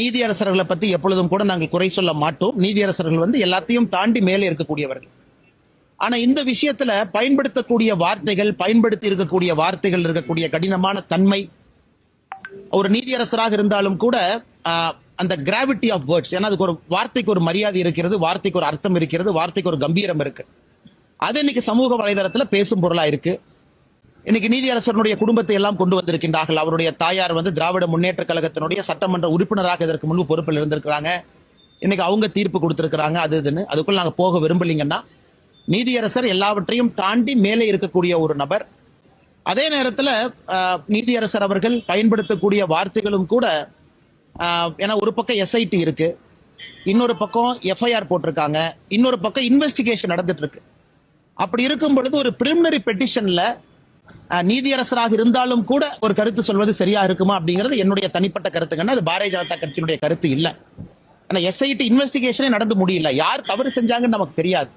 நீதியரசர்களை பத்தி எப்பொழுதும் கூட நாங்கள் குறை சொல்ல மாட்டோம். நீதியரசர்கள் வந்து எல்லாத்தையும் தாண்டி மேலே இருக்கக்கூடியவர்கள். ஆனா இந்த விஷயத்துல பயன்படுத்தக்கூடிய வார்த்தைகள் பயன்படுத்தி இருக்கக்கூடிய வார்த்தைகள் இருக்கக்கூடிய கடினமான தன்மை ஒரு நீதியரசராக இருந்தாலும் கூட அந்த கிராவிட்டி ஆஃப் வேர்ட்ஸ் ஏன்னா அதுக்கு ஒரு வார்த்தைக்கு ஒரு மரியாதை இருக்கிறது வார்த்தைக்கு ஒரு அர்த்தம் இருக்கிறது வார்த்தைக்கு ஒரு கம்பீரம் இருக்கு. அது இன்னைக்கு சமூக வலைதளத்துல பேசும் பொருளா இருக்கு. இன்னைக்கு நீதியரசனுடைய குடும்பத்தை எல்லாம் கொண்டு வந்திருக்கின்றார்கள். அவருடைய தாயார் வந்து திராவிட முன்னேற்ற கழகத்தினுடைய சட்டமன்ற உறுப்பினராக இதற்கு முன்பு பொறுப்பில் இருந்திருக்கிறாங்க. இன்னைக்கு அவங்க தீர்ப்பு கொடுத்திருக்கிறாங்க. அது இதுன்னு. அதுக்குள்ள நாங்கள் போக விரும்பலீங்கன்னா நீதியரசர் எல்லாவற்றையும் தாண்டி மேலே இருக்கக்கூடிய ஒரு நபர். அதே நேரத்தில் நீதியரசர் அவர்கள் பயன்படுத்தக்கூடிய வார்த்தைகளும் கூட ஏன்னா ஒரு பக்கம் எஸ்ஐடி இருக்கு. இன்னொரு பக்கம் எஃப்ஐஆர் போட்டிருக்காங்க. இன்னொரு பக்கம் இன்வெஸ்டிகேஷன் நடந்துட்டு இருக்கு. அப்படி இருக்கும் பொழுது ஒரு பிரிமினரி பெட்டிஷன்ல நீதியரசராக இருந்தாலும் கூட ஒரு கருத்து சொல்வது சரியா இருக்குமா அப்படிங்கிறது என்னுடைய தனிப்பட்ட கருத்துங்கன்னா அது பாரதிய ஜனதா கட்சியினுடைய கருத்து இல்லை. ஆனா எஸ்ஐடி இன்வெஸ்டிகேஷனே நடந்து முடியல. யார் தவறு செஞ்சாங்கன்னு நமக்கு தெரியாது.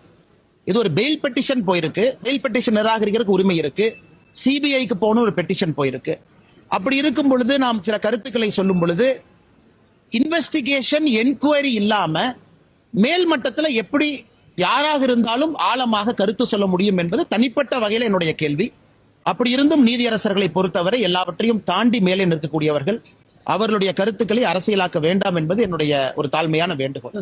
இது ஒரு பெயில் பெட்டிஷன் போயிருக்கு. பெயில் பெட்டிஷன் நிராகரிக்கிறதுக்கு உரிமை இருக்கு. சிபிஐக்கு போகணும் ஒரு பெட்டிஷன் போயிருக்கு. அப்படி இருக்கும் பொழுது நாம் சில கருத்துக்களை சொல்லும் பொழுது இன்வெஸ்டிகேஷன் என்கொயரி இல்லாம மேல்மட்டத்தில் எப்படி யாராக இருந்தாலும் ஆழமாக கருத்து சொல்ல முடியும் என்பது தனிப்பட்ட வகையில் என்னுடைய கேள்வி. அப்படி இருந்தும் நீதியரசர்களை பொறுத்தவரை எல்லாவற்றையும் தாண்டி மேலே நிற்கக்கூடியவர்கள் அவர்களுடைய கருத்துக்களை அரசியலாக்க வேண்டாம் என்பது என்னுடைய ஒரு தாழ்மையான வேண்டுகோள்.